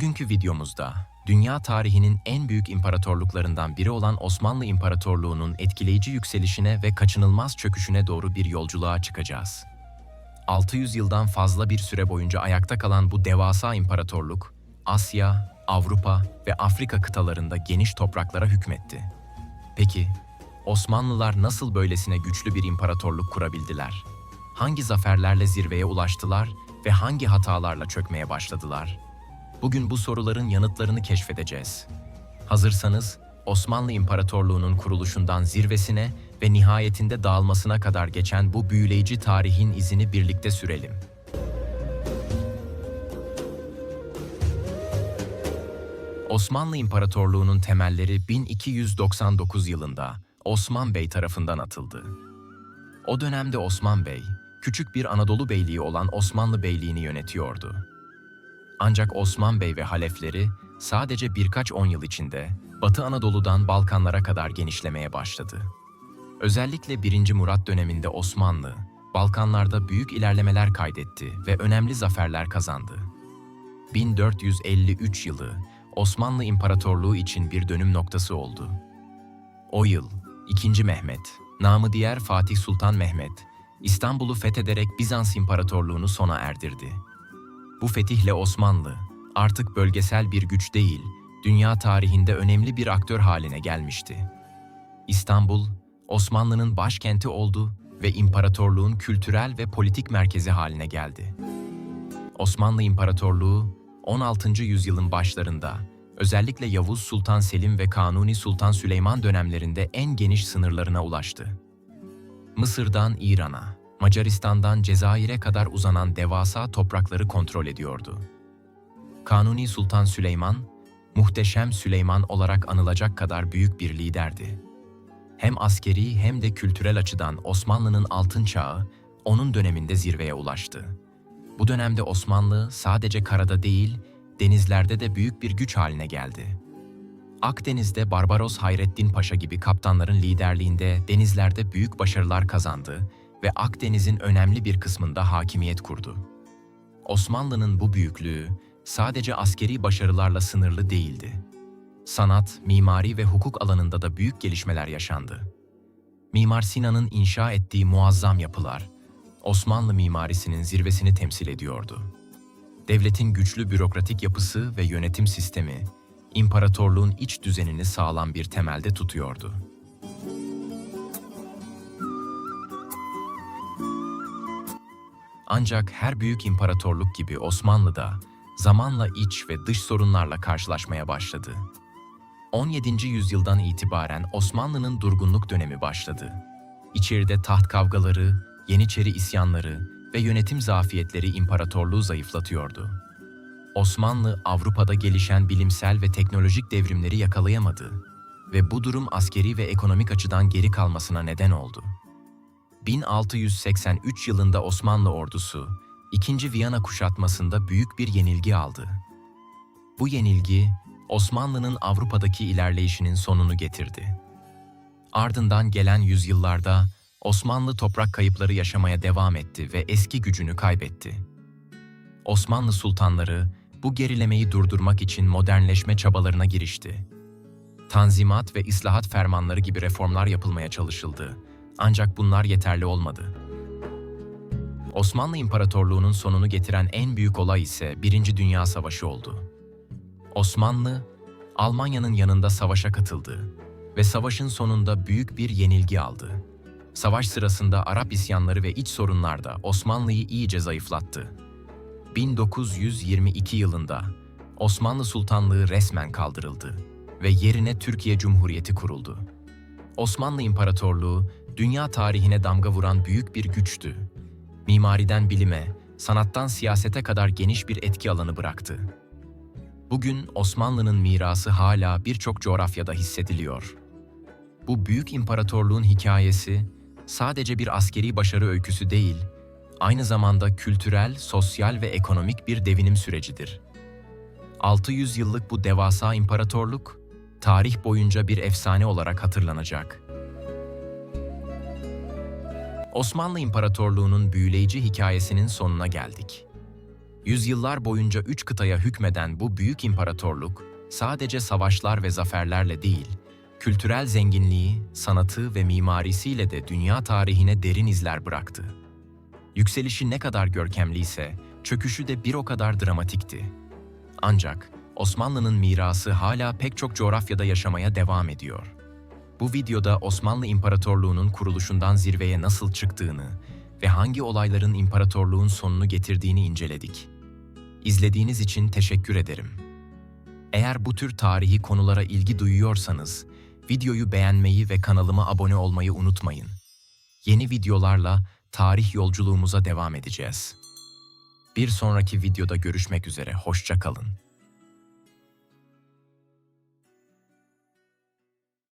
Bugünkü videomuzda dünya tarihinin en büyük imparatorluklarından biri olan Osmanlı İmparatorluğu'nun etkileyici yükselişine ve kaçınılmaz çöküşüne doğru bir yolculuğa çıkacağız. 600 yıldan fazla bir süre boyunca ayakta kalan bu devasa imparatorluk, Asya, Avrupa ve Afrika kıtalarında geniş topraklara hükmetti. Peki, Osmanlılar nasıl böylesine güçlü bir imparatorluk kurabildiler? Hangi zaferlerle zirveye ulaştılar ve hangi hatalarla çökmeye başladılar? Bugün bu soruların yanıtlarını keşfedeceğiz. Hazırsanız Osmanlı İmparatorluğu'nun kuruluşundan zirvesine ve nihayetinde dağılmasına kadar geçen bu büyüleyici tarihin izini birlikte sürelim. Osmanlı İmparatorluğu'nun temelleri 1299 yılında Osman Bey tarafından atıldı. O dönemde Osman Bey, küçük bir Anadolu beyliği olan Osmanlı Beyliğini yönetiyordu. Ancak Osman Bey ve halefleri sadece birkaç on yıl içinde Batı Anadolu'dan Balkanlara kadar genişlemeye başladı. Özellikle 1. Murat döneminde Osmanlı, Balkanlarda büyük ilerlemeler kaydetti ve önemli zaferler kazandı. 1453 yılı Osmanlı İmparatorluğu için bir dönüm noktası oldu. O yıl 2. Mehmet, namı diğer Fatih Sultan Mehmet, İstanbul'u fethederek Bizans İmparatorluğunu sona erdirdi. Bu fetihle Osmanlı artık bölgesel bir güç değil, dünya tarihinde önemli bir aktör haline gelmişti. İstanbul, Osmanlı'nın başkenti oldu ve imparatorluğun kültürel ve politik merkezi haline geldi. Osmanlı İmparatorluğu 16. yüzyılın başlarında özellikle Yavuz Sultan Selim ve Kanuni Sultan Süleyman dönemlerinde en geniş sınırlarına ulaştı. Mısır'dan İran'a, Macaristan'dan Cezayir'e kadar uzanan devasa toprakları kontrol ediyordu. Kanuni Sultan Süleyman, Muhteşem Süleyman olarak anılacak kadar büyük bir liderdi. Hem askeri hem de kültürel açıdan Osmanlı'nın altın çağı onun döneminde zirveye ulaştı. Bu dönemde Osmanlı sadece karada değil, denizlerde de büyük bir güç haline geldi. Akdeniz'de Barbaros Hayrettin Paşa gibi kaptanların liderliğinde denizlerde büyük başarılar kazandı ve Akdeniz'in önemli bir kısmında hakimiyet kurdu. Osmanlı'nın bu büyüklüğü sadece askeri başarılarla sınırlı değildi. Sanat, mimari ve hukuk alanında da büyük gelişmeler yaşandı. Mimar Sinan'ın inşa ettiği muazzam yapılar, Osmanlı mimarisinin zirvesini temsil ediyordu. Devletin güçlü bürokratik yapısı ve yönetim sistemi, imparatorluğun iç düzenini sağlam bir temelde tutuyordu. Ancak her büyük imparatorluk gibi Osmanlı da zamanla iç ve dış sorunlarla karşılaşmaya başladı. 17. yüzyıldan itibaren Osmanlı'nın durgunluk dönemi başladı. İçeride taht kavgaları, Yeniçeri isyanları ve yönetim zafiyetleri imparatorluğu zayıflatıyordu. Osmanlı, Avrupa'da gelişen bilimsel ve teknolojik devrimleri yakalayamadı ve bu durum askeri ve ekonomik açıdan geri kalmasına neden oldu. 1683 yılında Osmanlı ordusu, 2. Viyana kuşatmasında büyük bir yenilgi aldı. Bu yenilgi, Osmanlı'nın Avrupa'daki ilerleyişinin sonunu getirdi. Ardından gelen yüzyıllarda Osmanlı toprak kayıpları yaşamaya devam etti ve eski gücünü kaybetti. Osmanlı sultanları bu gerilemeyi durdurmak için modernleşme çabalarına girişti. Tanzimat ve islahat fermanları gibi reformlar yapılmaya çalışıldı. Ancak bunlar yeterli olmadı. Osmanlı İmparatorluğu'nun sonunu getiren en büyük olay ise Birinci Dünya Savaşı oldu. Osmanlı, Almanya'nın yanında savaşa katıldı ve savaşın sonunda büyük bir yenilgi aldı. Savaş sırasında Arap isyanları ve iç sorunlar da Osmanlı'yı iyice zayıflattı. 1922 yılında Osmanlı Sultanlığı resmen kaldırıldı ve yerine Türkiye Cumhuriyeti kuruldu. Osmanlı İmparatorluğu, dünya tarihine damga vuran büyük bir güçtü. Mimariden bilime, sanattan siyasete kadar geniş bir etki alanı bıraktı. Bugün Osmanlı'nın mirası hala birçok coğrafyada hissediliyor. Bu büyük imparatorluğun hikayesi sadece bir askeri başarı öyküsü değil, aynı zamanda kültürel, sosyal ve ekonomik bir devinim sürecidir. 600 yıllık bu devasa imparatorluk, tarih boyunca bir efsane olarak hatırlanacak. Osmanlı İmparatorluğu'nun büyüleyici hikayesinin sonuna geldik. Yüzyıllar boyunca üç kıtaya hükmeden bu büyük imparatorluk, sadece savaşlar ve zaferlerle değil, kültürel zenginliği, sanatı ve mimarisiyle de dünya tarihine derin izler bıraktı. Yükselişi ne kadar görkemliyse, çöküşü de bir o kadar dramatikti. Ancak Osmanlı'nın mirası hala pek çok coğrafyada yaşamaya devam ediyor. Bu videoda Osmanlı İmparatorluğu'nun kuruluşundan zirveye nasıl çıktığını ve hangi olayların imparatorluğun sonunu getirdiğini inceledik. İzlediğiniz için teşekkür ederim. Eğer bu tür tarihi konulara ilgi duyuyorsanız, videoyu beğenmeyi ve kanalıma abone olmayı unutmayın. Yeni videolarla tarih yolculuğumuza devam edeceğiz. Bir sonraki videoda görüşmek üzere, hoşça kalın.